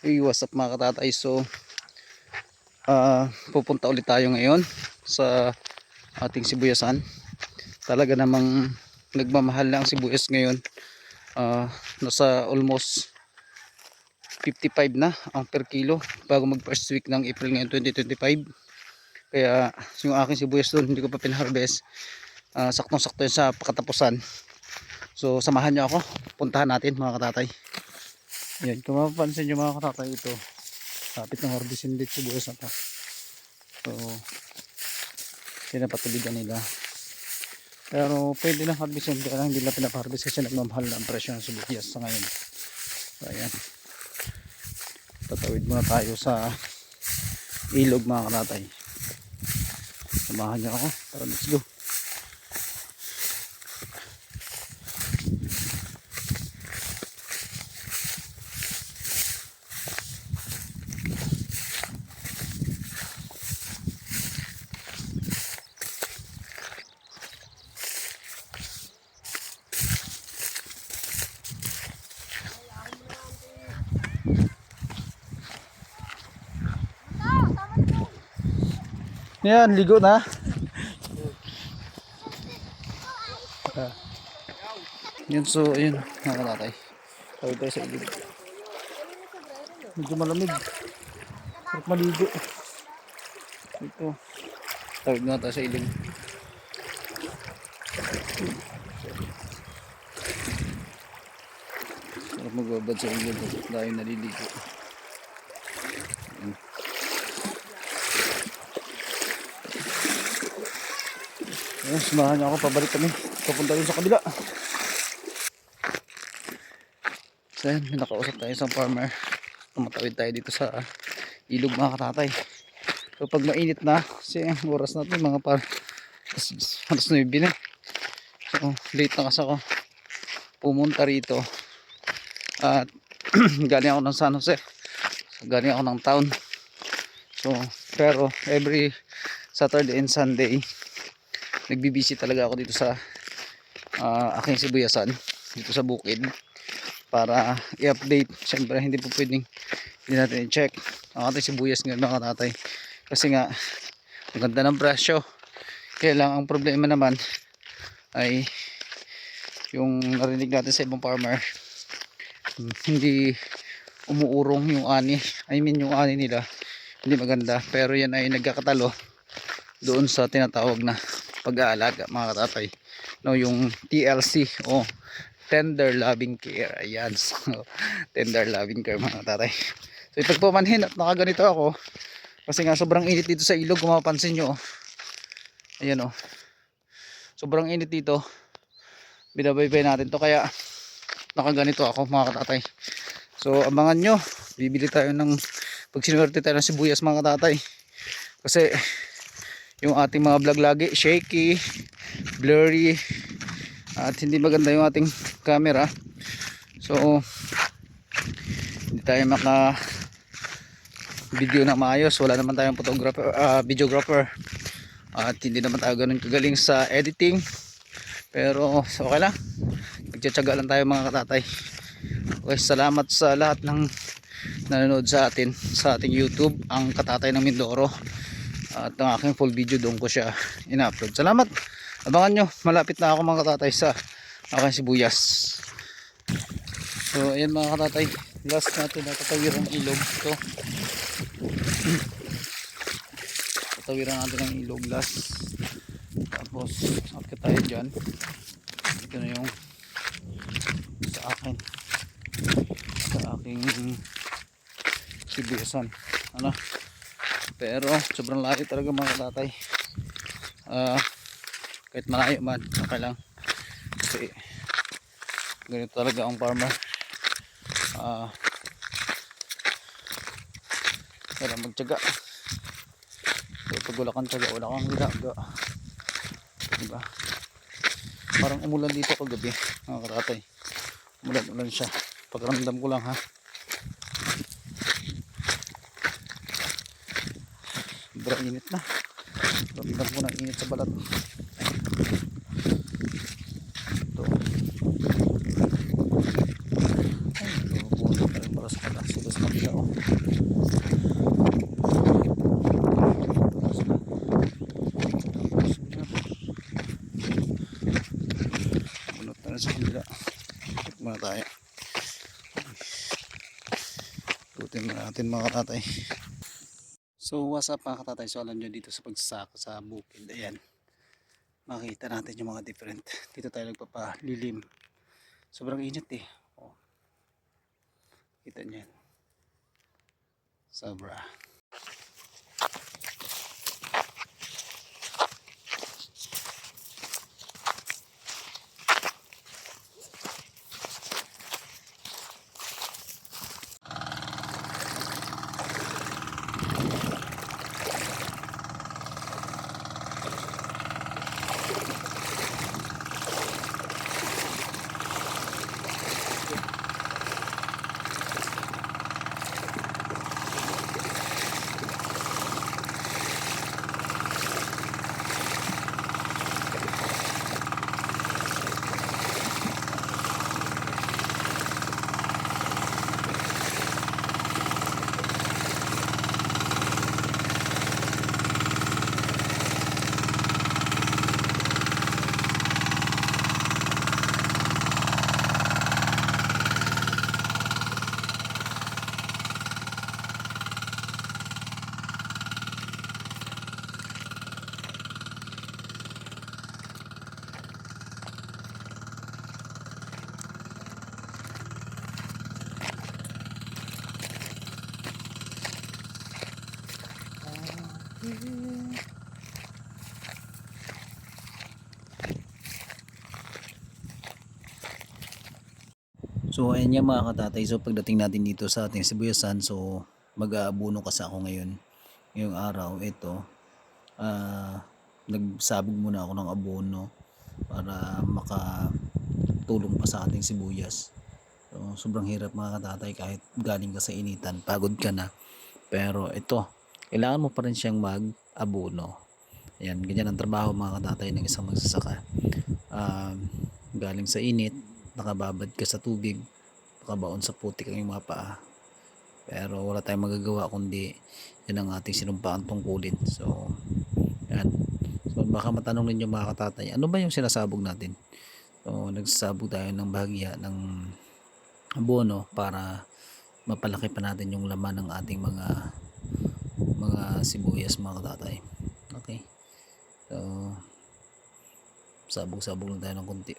Hey, what's up mga katatay? So, ah pupunta ulit tayo ngayon sa ating sibuyasan. Talaga namang nagmamahal na ang sibuyas ngayon. Ah, nasa almost 55 na ang per kilo bago mag first week ng April ngayon 2025. Kaya yung aking sibuyas doon hindi ko pa pinharvest. Ah, saktong-sakto yun sa pakatapusan. So samahan niyo ako. Puntahan natin mga katatay. Yan, kung mapapansin nyo mga katatay ito, kapit ng harvestin dito sibuyas na to. So, pinapatuligan nila. Pero pwede lang harvestin, kaya lang hindi na pinaparvest kasi nagmamahal na ang presyo ng sibuyas sa ngayon. So, ayan. Tatawid muna tayo sa ilog mga katatay. Samahan niyo ako. Tara, let's go. Yan, ligo na. Ah. Yan, so, ayun, mga katatay. Tawid tayo sa ilog. Medyo malamig. Sarap maligo. Ito. Tawid nga tayo sa ilog. Sarap magbabad sa ilog dahil naliligo. Ayun, samahan niyo ako, pabalik kami. Papunta rin sa kabila. So may nakausap tayo sa farmer. Tumatawid tayo dito sa ilog mga katatay. So pag mainit na, kasi oras natin mga par alas 9 na. So late na kasi ako pumunta rito. At galing ako ng San Jose. So, galing ako ng town. So pero every Saturday and Sunday nagbibisi talaga ako dito sa ah, aking sibuyasan dito sa bukid para i-update. Syempre hindi po pwedeng hindi natin i-check. Ang ating sibuyas ngayon mga tatay. Kasi nga ang ganda ng presyo. Kaya lang ang problema naman ay yung narinig natin sa ibang farmer hindi umuurong yung ani. I mean yung ani nila hindi maganda. Pero yan ay nagkakatalo doon sa tinatawag na pag-aalaga mga katatay no yung TLC o tender loving care. Ayan so, tender loving care mga katatay so ipagpamanhin at nakaganito ako kasi nga sobrang init dito sa ilog kung mapapansin nyo oh. ayan oh. Sobrang init dito. Binabaybay natin to kaya nakaganito ako mga katatay so abangan nyo. Bibili tayo ng pag sinuwerte tayo ng sibuyas mga katatay kasi yung ating mga vlog lagi shaky blurry at hindi maganda yung ating camera. So hindi tayo maka video na maayos. Wala naman tayong photographer ah, videographer. At hindi naman tayo ganun kagaling sa editing. Pero okay lang. Nagtsatsaga lang tayo mga katatay. Okay salamat sa lahat ng nanonood sa atin sa ating youtube ang katatay ng Mindoro at ang aking full video doon ko siya ina-upload. Salamat. Abangan nyo, malapit na ako mga katatay sa aking sibuyas. So, ayan mga katatay. Last natin na tatawiran ng ilog. Ito. tatawiran natin ng ilog last. Tapos, akit tayo dyan. Ito na yung sa akin. Sa aking sibuyasan. Ano? Pero sobrang layo talaga mga katatay uh, kahit malayo man okay lang. Kasi ganito talaga ang farmer. Uh, kailangan magtyaga. So, pag wala kang tyaga wala kang ginagawa diba? Parang umulan dito kagabi mga katatay umulan ulan siya. Pagramdam ko lang ha sobrang init na ramdam ko ng init sa balat ito ay lumubuno na rin para sa kalas sulas na pila oh sa kabila ikot muna tayo tutin muna natin mga katatay So what's up mga katatay? So alam nyo dito sa pagsasaka sa bukid. Ayan. Makita natin yung mga different. Dito tayo nagpapalilim. Sobrang init eh. Oh. Kita nyo yan. Sobra. So ayan nga mga katatay. So pagdating natin dito sa ating sibuyasan, so mag-aabuno kasi ako ngayon. Ngayong araw, ito. ah nagsabog muna ako ng abono para makatulong pa sa ating sibuyas. So, sobrang hirap mga katatay kahit galing ka sa initan, pagod ka na. Pero ito, kailangan mo pa rin siyang mag-abono. Ayan, ganyan ang trabaho mga katatay ng isang magsasaka. Um, galing sa init, nakababad ka sa tubig, nakabaon sa putik ang iyong mga paa. Pero wala tayong magagawa kundi yan ang ating sinumpaan tungkulin. So, yan. So, baka matanong ninyo mga katatay, ano ba yung sinasabog natin? So, nagsasabog tayo ng bahagya ng abono para mapalaki pa natin yung laman ng ating mga mga sibuyas mga katatay. Okay. So, sabog-sabog lang tayo ng konti.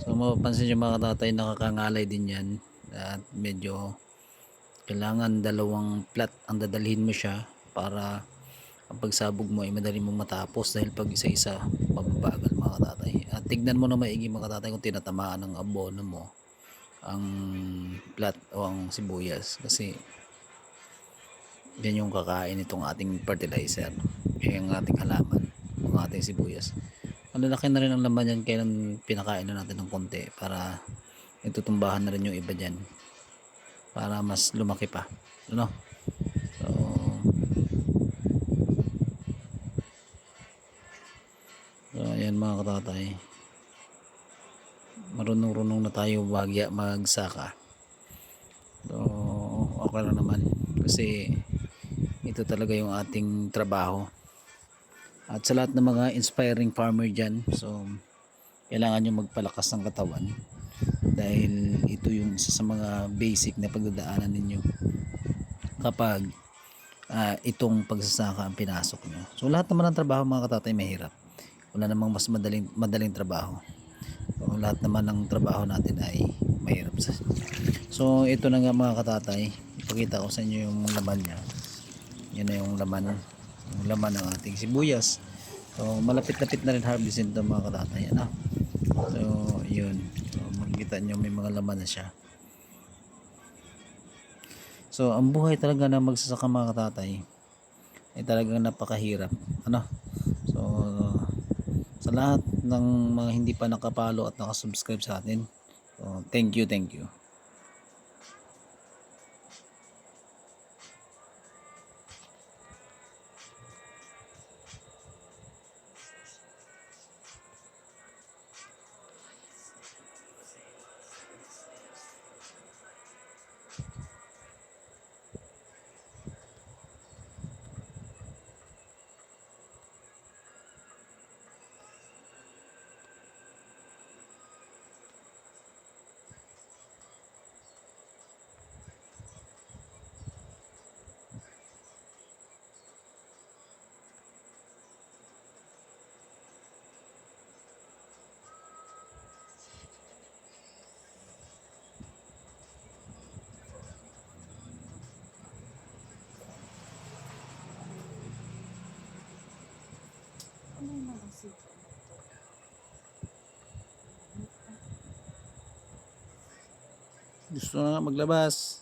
So mapapansin nyo mga katatay nakakangalay din yan at medyo kailangan dalawang plat ang dadalhin mo siya para ang pagsabog mo ay madali mong matapos dahil pag isa-isa mababagal mga katatay at tignan mo na maigi mga katatay kung tinatamaan ng abono mo ang plat o ang sibuyas kasi yan yung kakain itong ating fertilizer. Yung ating halaman ang ating sibuyas. Ang lalaki na rin ang laman yan kaya pinakain na natin ng konti para itutumbahan na rin yung iba dyan. Para mas lumaki pa. Ano? So so ayan mga katatay marunong-runong na tayo bagya magsaka. So okay lang naman. Kasi ito talaga yung ating trabaho. At sa lahat ng mga inspiring farmer dyan so kailangan nyo magpalakas ng katawan. Dahil ito yung isa sa mga basic na pagdadaanan ninyo kapag ah, itong pagsasaka ang pinasok nyo. So lahat naman ng trabaho mga katatay mahirap. Wala namang mas madaling, madaling trabaho lahat naman ng trabaho natin ay mahirap sa so ito na nga mga katatay. Ipakita ko sa inyo yung laman nya yan na yung laman. Yung laman ng ating sibuyas. So malapit-lapit na rin harvestin ito mga katatay. Ano? so yun. So, makikita nyo may mga laman na siya. So ang buhay talaga na magsasaka mga katatay ay talagang napakahirap. Ano sa lahat ng mga hindi pa nakapalo at nakasubscribe sa atin. So thank you thank you Ano mga sito? Gusto na maglabas.